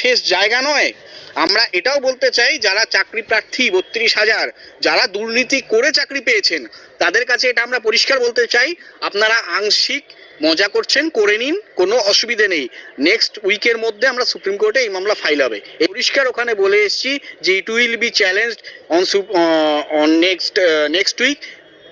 শেষ জায়গা নয়। আমরা এটাও বলতে চাই, যারা চাকরি প্রার্থী, বত্রিশ হাজার, যারা দুর্নীতি করে চাকরি পেয়েছেন, তাদের কাছে এটা আমরা পরিষ্কার বলতে চাই, আপনারা আংশিক মজা করছেন, করে নিন, কোনো অসুবিধে নেই। নেক্সট উইকের মধ্যে আমরা সুপ্রিম কোর্টে এই মামলা ফাইল হবে। পরিষ্কার ওখানে বলে এসেছি যে it will be challenge on on next next week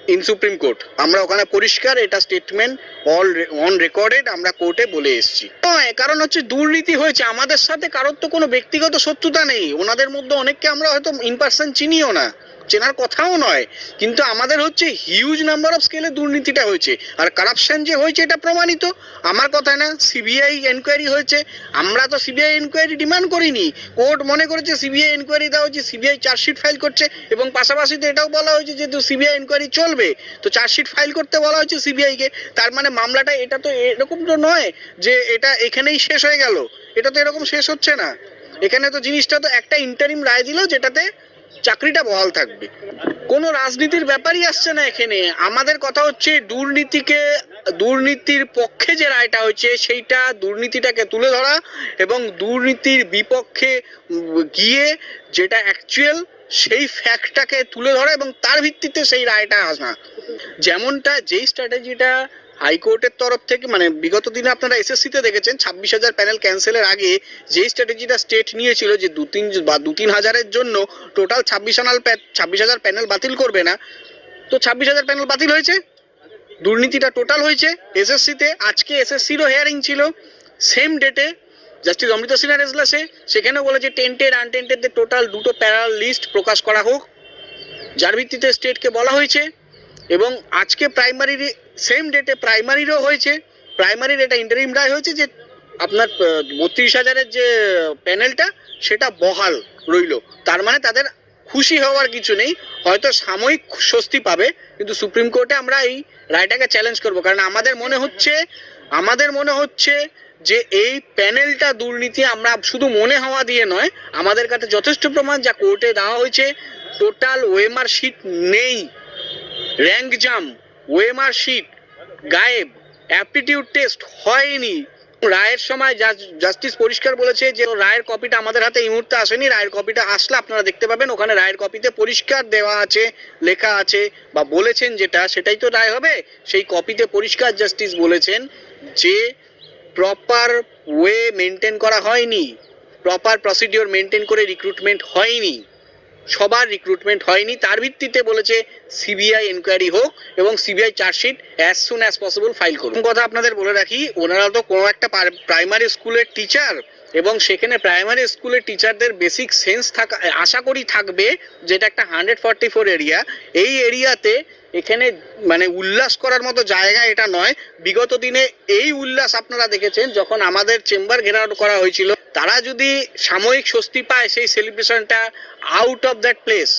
in supreme court আমরা ওখানে পরিষ্কার এটা স্টেটমেন্ট অল অন রেকর্ডেড আমরা কোর্টে বলে এসেছি। নয়, কারণ হচ্ছে দুর্নীতি হয়েছে। আমাদের সাথে কারোর তো কোনো ব্যক্তিগত শত্রুতা নেই। ওনাদের মধ্যে অনেককে আমরা হয়তো ইন পার্সন চিনিও না। চেনার কথাও নয়, কিন্তু আমাদের হচ্ছে হিউজ নাম্বার অফ স্কেলে দুর্নীতিটা হয়েছে। আর কারাপশন যে হয়েছে এটা প্রমাণিত। আমার কথা না সিবিআই এনকোয়ারি হয়েছে। আমরা তো সিবিআই এনকোয়ারি ডিমান্ড করিনি। কোর্ট মনে করেছে সিবিআই এনকোয়ারি দেওয়া হচ্ছে সিবিআই চার্জশিট ফাইল করছে এবং পাশাপাশি তো এটাও বলা হয়েছে যে সিবিআই এনকোয়ারি চলবে। তো চার্জশিট ফাইল করতে বলা হয়েছে সিবিআই কে। তার মানে মামলাটা এটা তো এরকম তো নয় যে এটা এখানেই শেষ হয়ে গেল। এটা তো এরকম শেষ হচ্ছে না। এখানে তো জিনিসটা তো একটা ইন্টারিম রায় দিল যেটাতে চাকরিটা বহাল থাকবে। কোনো রাজনীতির ব্যাপারই আসছে না এখানে। আমাদের কথা হচ্ছে দুর্নীতিকে, দুর্নীতির পক্ষে যে রায়টা হয়েছে, সেইটা দুর্নীতিটাকে তুলে ধরা এবং দুর্নীতির বিপক্ষে গিয়ে যেটা অ্যাকচুয়াল সেই ফ্যাক্টটাকে তুলে ধরা এবং তার ভিত্তিতে সেই রায়টা আসা। যেমনটা যেই স্ট্র্যাটেজিটা হাইকোর্টের তরফ থেকে মানে বিগত দিনে আপনারা এসএসসিতে দেখেছেন, ছাব্বিশ হাজার প্যানেল ক্যান্সেলের আগে যেই স্ট্র্যাটেজিটা স্টেট নিয়েছিল যে দু তিন বা দু তিন হাজারের জন্য টোটাল ছাব্বিশ আনাল ছাব্বিশ হাজার প্যানেল বাতিল করবে না। তো ছাব্বিশ হাজার প্যানেল বাতিল হয়েছে। দুর্নীতিটা টোটাল হয়েছে এসএসসিতে আজকে এসএসসিরও হেয়ারিং ছিল সেম ডেটে জাস্টিস অমৃতা সিনহার এজলাসে সেখানেও বলেছে টেন্টেড আনটেন্টেডদের টোটাল দুটো প্যারাল লিস্ট প্রকাশ করা হোক। যার ভিত্তিতে স্টেটকে বলা হয়েছে। এবং আজকে প্রাইমারির সেম ডেটে প্রাইমারিরও হয়েছে। প্রাইমারির এটা ইন্টারিম রায় হয়েছে যে আপনার বত্রিশ হাজারের যে প্যানেলটা সেটা বহাল রইল। তার মানে তাদের খুশি হওয়ার কিছু নেই। হয়তো সাময়িক স্বস্তি পাবে, কিন্তু সুপ্রিম কোর্টে আমরা এই রায়টাকে চ্যালেঞ্জ করব। কারণ আমাদের মনে হচ্ছে, আমাদের মনে হচ্ছে যে এই প্যানেলটা দুর্নীতি আমরা শুধু মনে হওয়া দিয়ে নয়, আমাদের কাছে যথেষ্ট প্রমাণ যা কোর্টে দেওয়া হয়েছে টোটাল ওয়েমার শিট নেই। র্যাঙ্ক জাম ওয়েমার শিট গায়েব, অ্যাপটিটিউড টেস্ট হয়নি। রায়ের সময় জাস্টিস পরিষ্কার বলেছে যে রায়ের কপিটা আমাদের হাতে এই মুহূর্তে আসেনি। রায়ের কপিটা আসলে আপনারা দেখতে পাবেন। ওখানে রায়ের কপিতে পরিষ্কার দেওয়া আছে, লেখা আছে বা বলেছেন যেটা, সেটাই তো রায় হবে। সেই কপিতে পরিষ্কার জাস্টিস বলেছেন যে প্রপার ওয়ে মেনটেন করা হয়নি। প্রপার প্রসিডিওর মেনটেন করে রিক্রুটমেন্ট হয়নি। সবার রিক্রুটমেন্ট হয়নি। তার ভিত্তিতে বলেছে সিবিআই এনকোয়ারি হোক এবং CBI chargesheet as soon as possible file করুন। কথা আপনাদের বলে রাখি, ওনারা তো কোনো একটা প্রাইমারি স্কুলের টিচার এবং সেখানে প্রাইমারি স্কুলের টিচারদের বেসিক সেন্স থাকা, আশা করি থাকবে যেটা একটা হান্ড্রেড ফর্টি ফোর এরিয়া এই এরিয়াতে এখানে মানে উল্লাস করার মতো জায়গা এটা নয়। বিগত দিনে এই উল্লাস আপনারা দেখেছেন, যখন আমাদের চেম্বার ঘেরাও করা হয়েছিল, তারা যদি সাময়িক স্বস্তি পায় সেই সেলিব্রেশনটা আউট অফ দ্যাট প্লেস